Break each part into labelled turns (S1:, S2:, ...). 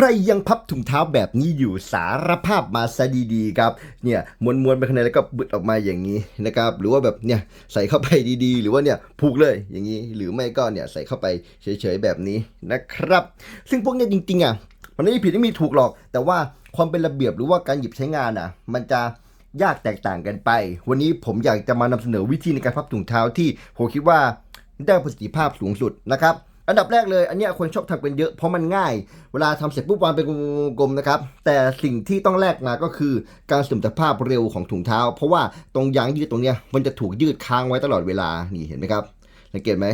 S1: ใครยังพับถุงเท้าแบบนี้อยู่สารภาพมาซะดีๆครับ เนี่ยม้วนๆไปข้างในแล้วก็บึดออกมาอย่างนี้นะครับ หรือว่าแบบเนี่ยใส่เข้าไปดีๆ หรือว่าเนี่ยผูกเลยอย่างนี้ หรือไม่ก็เนี่ยใส่เข้าไปเฉยๆแบบนี้นะครับ ซึ่งพวกเนี้ยจริงๆอะมันไม่มีผิดไม่มีถูกหรอก แต่ว่าความเป็นระเบียบหรือว่าการหยิบใช้งานอะ มันจะยากแตกต่างกันไป วันนี้ผมอยากจะมานำเสนอวิธีในการพับถุงเท้าที่ผมคิดว่าได้ประสิทธิภาพสูงสุดนะครับ อันดับแรกเลยอันเนี้ยคนชอบทำกันเยอะเพราะมันง่าย เวลาทำเสร็จปุ๊บวางเป็นกลมๆนะครับ แต่สิ่งที่ต้องแลกมาก็คือการเสื่อมสภาพเร็วของถุงเท้า เพราะว่าตรงยางยืดตรงเนี้ยมันจะถูกยืดค้างไว้ตลอดเวลานี่เห็นไหมครับสังเกตไหม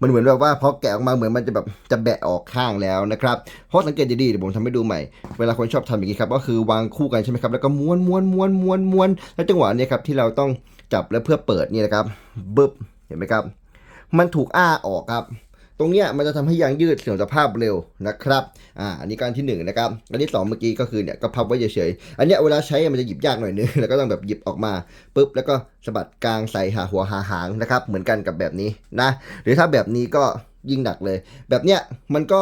S1: มันเหมือนแบบว่าพอแกะออกมาเหมือนมันจะแบบจะแบะออกข้างแล้วนะครับ เพราะสังเกตดีๆเดี๋ยวผมทำให้ดูใหม่ เวลาคนชอบทำอย่างนี้ครับก็คือวางคู่กันใช่ไหมครับแล้วก็ม้วนม้วนม้วนม้วนม้วนแล้วจังหวะนี้ครับที่เราต้องจับแล้วเพื่อเปิดนี่นะครับบึ๊บเห็นไหมครับ มันถูกอ้าออกครับ ตรงเนี้ยมันจะทำให้ยางยืดเสื่อมสภาพเร็วนะครับอ่าอันนี้การที่หนึ่งนะครับอันที่สองเมื่อกี้ก็คือเนี่ยก็พับไว้เฉยๆอันเนี้ยเวลาใช้มันจะหยิบยากหน่อยนึงแล้วก็ต้องแบบหยิบออกมาปุ๊บแล้วก็สะบัดกลางใส่หาหัวหาหางนะครับเหมือนกันกับแบบนี้นะหรือถ้าแบบนี้ก็ยิ่งหนักเลย แบบเนี้ยมันก็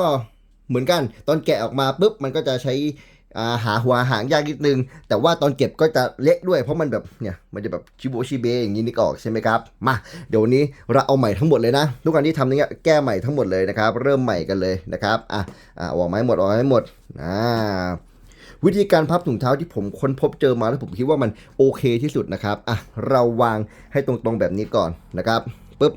S1: เหมือนกันตอนแกะออกมาปุ๊บมันก็จะใช้ หาหัวหางยากนิดนึง แต่ว่าตอนเก็บก็จะเละด้วยเพราะมันแบบเนี่ยมันจะแบบชิโบชิเบอย่างนี้นึกออกใช่ไหมครับมาเดี๋ยวนี้เราเอาใหม่ทั้งหมดเลยนะทุกการที่ทำนี้แก้ใหม่ทั้งหมดเลยนะครับ เริ่มใหม่กันเลยนะครับอะอะออกไม้หมดออกให้หมดอ่าวิธีการพับถุงเท้าที่ผมค้นพบเจอมาแล้วผมคิดว่ามันโอเคที่สุดนะครับอะเราวางให้ตรงๆแบบนี้ก่อนนะครับปุ๊บ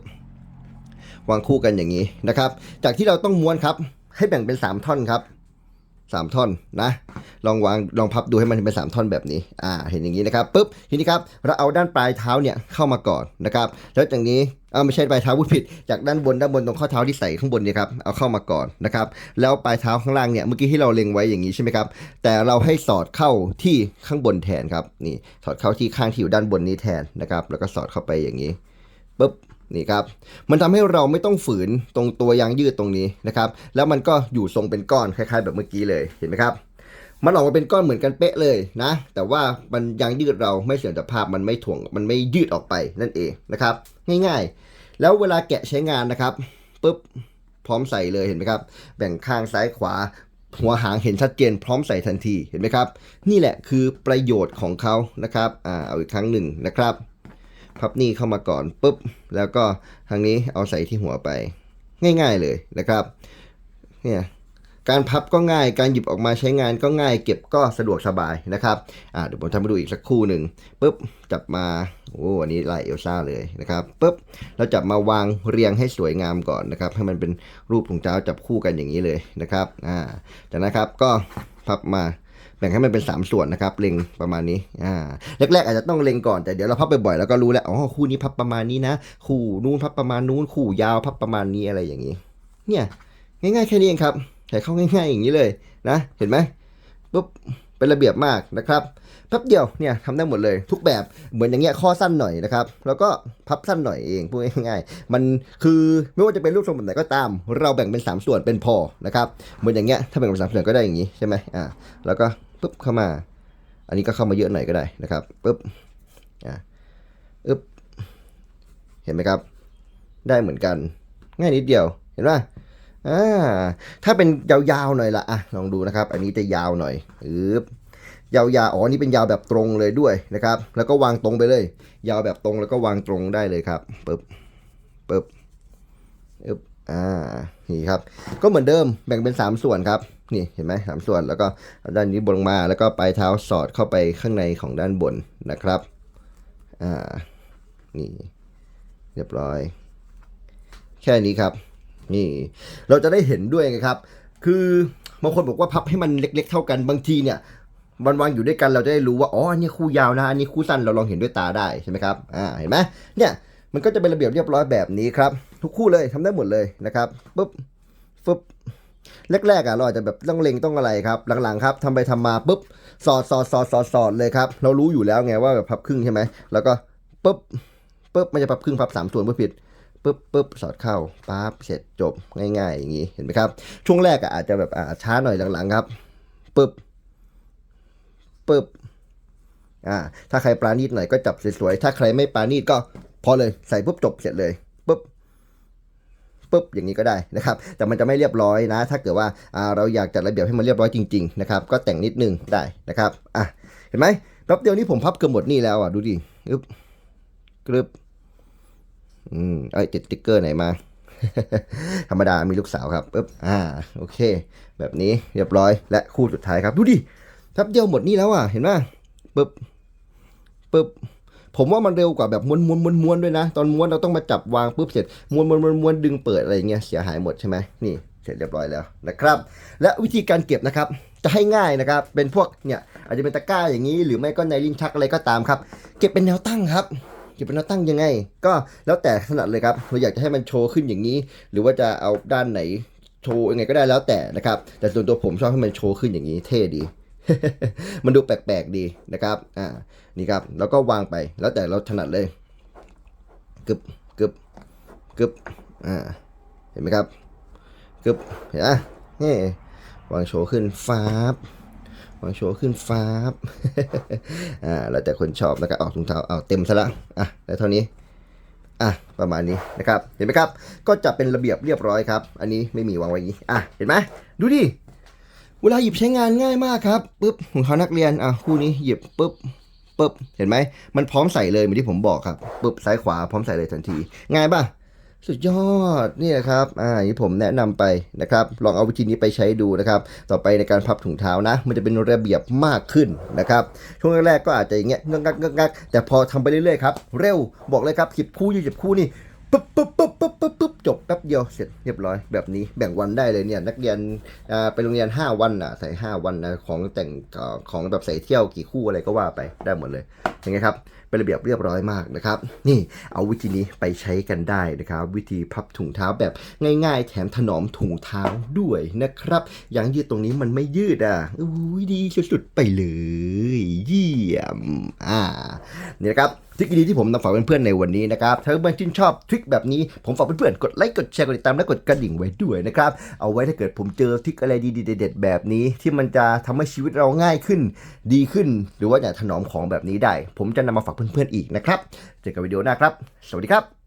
S1: วางคู่กันอย่างนี้นะครับ จากที่เราต้องม้วนครับ ให้แบ่งเป็น 3 ท่อนครับ 3ท่อนนะ ลองวางลองพับดูให้มันเป็น3ท่อนแบบนี้อ่าเห็นอย่างนี้นะครับปุ๊บทีนี้ครับเราเอาด้านปลายเท้าเนี่ยเข้ามาก่อนนะครับแล้วจากนี้เอ่าไม่ใช่ปลายเท้าพูดผิดจากด้านบนด้านบนตรงข้อเท้าที่ใส่ข้างบนเนี่ยครับเอาเข้ามาก่อนนะครับแล้วปลายเท้าข้างล่างเนี่ยเมื่อกี้ที่เราเล็งไว้อย่างนี้ใช่ไหมครับแต่เราให้สอดเข้าที่ข้างบนแทนครับนี่สอดเข้าที่ข้างที่อยู่ด้านบนนี้แทนนะครับแล้วก็สอดเข้าไปอย่างนี้ปุ๊บ นี่ครับ มันทำให้เราไม่ต้องฝืนตรงตัวยางยืดตรงนี้นะครับ แล้วมันก็อยู่ทรงเป็นก้อนคล้ายๆ แบบเมื่อกี้เลยเห็นไหมครับ มันออกมาเป็นก้อนเหมือนกันเป๊ะเลยนะ แต่ว่ามันยางยืดเราไม่เสื่อมสภาพมันไม่ถ่วงมันไม่ยืดออกไปนั่นเองนะครับ ง่ายๆ แล้วเวลาแกะใช้งานนะครับปุ๊บพร้อมใส่เลยเห็นไหมครับ แบ่งข้างซ้ายขวา หัวหางเห็นชัดเจนพร้อมใส่ทันทีเห็นไหมครับ นี่แหละคือประโยชน์ของเขานะครับอ่าเอาอีกครั้งหนึ่งนะครับ พับนี่เข้ามาก่อนปุ๊บ แล้วก็ทางนี้เอาใส่ที่หัวไป ง่ายๆเลยนะครับเนี่ยการพับก็ง่าย การหยิบออกมาใช้งานก็ง่าย เก็บก็สะดวกสบายนะครับอ่าเดี๋ยวผมทำให้ดูอีกสักคู่หนึ่งปุ๊บจับมาโอ้อันนี้ลายเอลซ่าเลยนะครับปุ๊บเราจับมาวางเรียงให้สวยงามก่อนนะครับ ให้มันเป็นรูปถุงเท้าจับคู่กันอย่างนี้เลยนะครับอ่าจากนั้นครับก็พับมา แบ่งให้มันเป็น 3 ส่วนนะครับ เล็งประมาณนี้อ่าแรกๆอาจจะต้องเล็งก่อนแต่เดี๋ยวเราพับบ่อยๆแล้วก็รู้แล้วอ๋อคู่นี้พับประมาณนี้นะ คู่นู้นพับประมาณนู้นคู่ยาวพับประมาณนี้อะไรอย่างนี้ เนี่ยง่ายๆแค่นี้เองครับใส่เข้าง่าย ๆ อย่างนี้เลยนะ เห็นไหมปุ๊บเป็นระเบียบมากนะครับแป๊บเดียวเนี่ยทำได้หมดเลย ทุกแบบเหมือนอย่างเงี้ยข้อสั้นหน่อยนะครับ แล้วก็พับสั้นหน่อยเองพูดง่ายๆมันคือไม่ว่าจะเป็นรูปทรงแบบไหนก็ตาม เราแบ่งเป็น 3 ส่วนเป็นพอนะครับเหมือนอย่างเงี้ยถ้าแบ่งเป็นสามส่วนก็ได้อย่างนี้ใช่ไหมอ่าแล้วก็ ปุ๊บเข้ามา อันนี้ก็เข้ามาเยอะหน่อยก็ได้นะครับปุ๊บอ่าอึ๊บเห็นไหมครับ ได้เหมือนกัน ง่ายนิดเดียวเห็นไหมอ่าถ้าเป็นยาวๆหน่อยละอะลองดูนะครับ อันนี้จะยาวหน่อยอึ๊บยาวๆอ๋อนี่เป็นยาวแบบตรงเลยด้วยนะครับ แล้วก็วางตรงไปเลย ยาวแบบตรงแล้วก็วางตรงได้เลยครับปึ๊บปึ๊บอึ๊บอ่านี่ครับ ก็เหมือนเดิมแบ่งเป็น 3 ส่วนครับ นี่เห็นไหมสามส่วนแล้วก็ด้านนี้บนลงมาแล้วก็ปลายเท้าสอดเข้าไปข้างในของด้านบนนะครับอ่านี่เรียบร้อย แค่นี้ครับ นี่เราจะได้เห็นด้วยไงครับ คือบางคนบอกว่าพับให้มันเล็ก ๆ เท่ากันบางทีเนี่ยวันวางอยู่ด้วยกันเราจะได้รู้ว่าอ๋ออันนี้คู่ยาวนะอันนี้คู่สั้นเราลองเห็นด้วยตาได้ใช่ไหมครับอ่าเห็นไหมเนี่ยมันก็จะเป็นระเบียบเรียบร้อยแบบนี้ครับ ทุกคู่เลยทำได้หมดเลยนะครับปุ๊บฟึบ แรกๆอะเราอาจจะแบบต้องเล็งต้องอะไรครับ หลังๆครับทำไปทำมาปุ๊บสอดสอดสอดสอดสอดเลยครับ เรารู้อยู่แล้วไงว่าแบบพับครึ่งใช่ไหมแล้วก็ปุ๊บปุ๊บมันจะพับครึ่งพับสามส่วนเพื่อผิดปุ๊บปุ๊บสอดเข้าปั๊บเสร็จจบง่ายๆอย่างนี้เห็นไหมครับ ช่วงแรกอะอาจจะแบบอ่าช้าหน่อยหลังๆครับปุ๊บปึ๊บอ่าถ้าใครปราณีตหน่อยก็จับสวยๆถ้าใครไม่ปราณีตก็พอเลยใส่ปุ๊บจบเสร็จเลยปุ๊บ ปุ๊บอย่างนี้ก็ได้นะครับแต่มันจะไม่เรียบร้อยนะ ถ้าเกิดว่าเราอยากจัดระเบียบให้มันเรียบร้อยจริงๆนะครับก็แต่งนิดนึงได้นะครับอะเห็นไหมแป๊บเดียวนี้ผมพับเกือบหมดนี่แล้วอะดูดิอึ๊บกรึบอืมเอ้ยติดติ๊กเกอร์ไหนมา ธรรมดามีลูกสาวครับปึ๊บอ่าโอเค แบบนี้เรียบร้อยและคู่สุดท้ายครับ ดูดิแป๊บเดียวหมดนี่แล้วอะเห็นไหมปึ๊บปึ๊บ ผมว่ามันเร็วกว่าแบบม้วนม้วนม้วนม้วนด้วยนะ ตอนม้วนเราต้องมาจับวางปุ๊บเสร็จม้วนม้วนม้วนม้วนดึงเปิดอะไรเงี้ยเสียหายหมดใช่ไหมนี่เสร็จเรียบร้อยแล้วนะครับ และวิธีการเก็บนะครับจะให้ง่ายนะครับ เป็นพวกเนี่ยอาจจะเป็นตะกร้าอย่างนี้ หรือไม่ก็ในลิ้นชักอะไรก็ตามครับ เก็บเป็นแนวตั้งครับเก็บเป็นแนวตั้งยังไง ก็แล้วแต่ถนัดเลยครับเราอยากจะให้มันโชว์ขึ้นอย่างนี้ หรือว่าจะเอาด้านไหนโชว์ยังไงก็ได้แล้วแต่นะครับ แต่ส่วนตัวผมชอบให้มันโชว์ขึ้นอย่างนี้เท่ดี มันดูแปลกๆดีนะครับ อ่า นี่ครับ แล้วก็วางไป แล้วแต่เราถนัดเลยกึบกึบกึบอ่า เห็นไหมครับกึบเห็นไหมนี่วางโชว์ขึ้นฟ้าบวางโชว์ขึ้นฟ้าบอ่า แล้วแต่คนชอบแล้วก็ออกถุงเท้าเอาเต็มซะละ อะ แล้วเท่านี้อะประมาณนี้นะครับ เห็นไหมครับ ก็จะเป็นระเบียบเรียบร้อยครับ อันนี้ไม่มีวางไว้อย่นี้อะเห็นไหมดูดิ เวลาหยิบใช้งานง่ายมากครับปุ๊บของเขานักเรียนอะคู่นี้หยิบปุ๊บปุ๊บเห็นไหมมันพร้อมใส่เลยเหมือนที่ผมบอกครับปุ๊บซ้ายขวาพร้อมใส่เลยทันที ง่ายป่ะสุดยอดนี่นะครับ อ่าที่ผมแนะนำไปนะครับ ลองเอาวิธีนี้ไปใช้ดูนะครับ ต่อไปในการพับถุงเท้านะ มันจะเป็นระเบียบมากขึ้นนะครับ ช่วงแรกๆก็อาจจะอย่างเงี้ยงักงักงักแต่พอทำไปเรื่อยๆครับ เร็ว บอกเลยครับสิบคู่ยี่สิบคู่นี่ ปุ๊บปุ๊บปุ๊บปุ๊บปุ๊บปุ๊บจบแป๊บเดียวเสร็จเรียบร้อยแบบนี้แบ่งวันได้เลยเนี่ยนักเรียนอ่าไปโรงเรียน 5 วันอะใส่ 5 วันนะของแต่งของแบบใส่เที่ยวกี่คู่อะไรก็ว่าไปได้หมดเลยยังไงครับเป็นระเบียบเรียบร้อยมากนะครับ นี่เอาวิธีนี้ไปใช้กันได้นะครับ วิธีพับถุงเท้าแบบง่าย ๆ แถมถนอมถุงเท้าด้วยนะครับยางยืดตรงนี้มันไม่ยืดอะอุ้ยดีสุดๆไปเลย เยี่ยมอ่านี่นะครับทริคดีที่ผมนำฝากเพื่อนๆในวันนี้นะครับ ถ้าเพื่อนชื่นชอบทริคแบบนี้ผมฝากเพื่อนๆกดไลค์กดแชร์กดติดตามและกดกระดิ่งไว้ด้วยนะครับ เอาไว้ถ้าเกิดผมเจอทริคอะไรดีๆเด็ดๆแบบนี้ ที่มันจะทำให้ชีวิตเราง่ายขึ้น ดีขึ้น หรือว่าอยากถนอมของแบบนี้ได้ ผมจะนำมาฝากเพื่อนๆอีกนะครับ เจอกันวิดีโอหน้าครับ สวัสดีครับ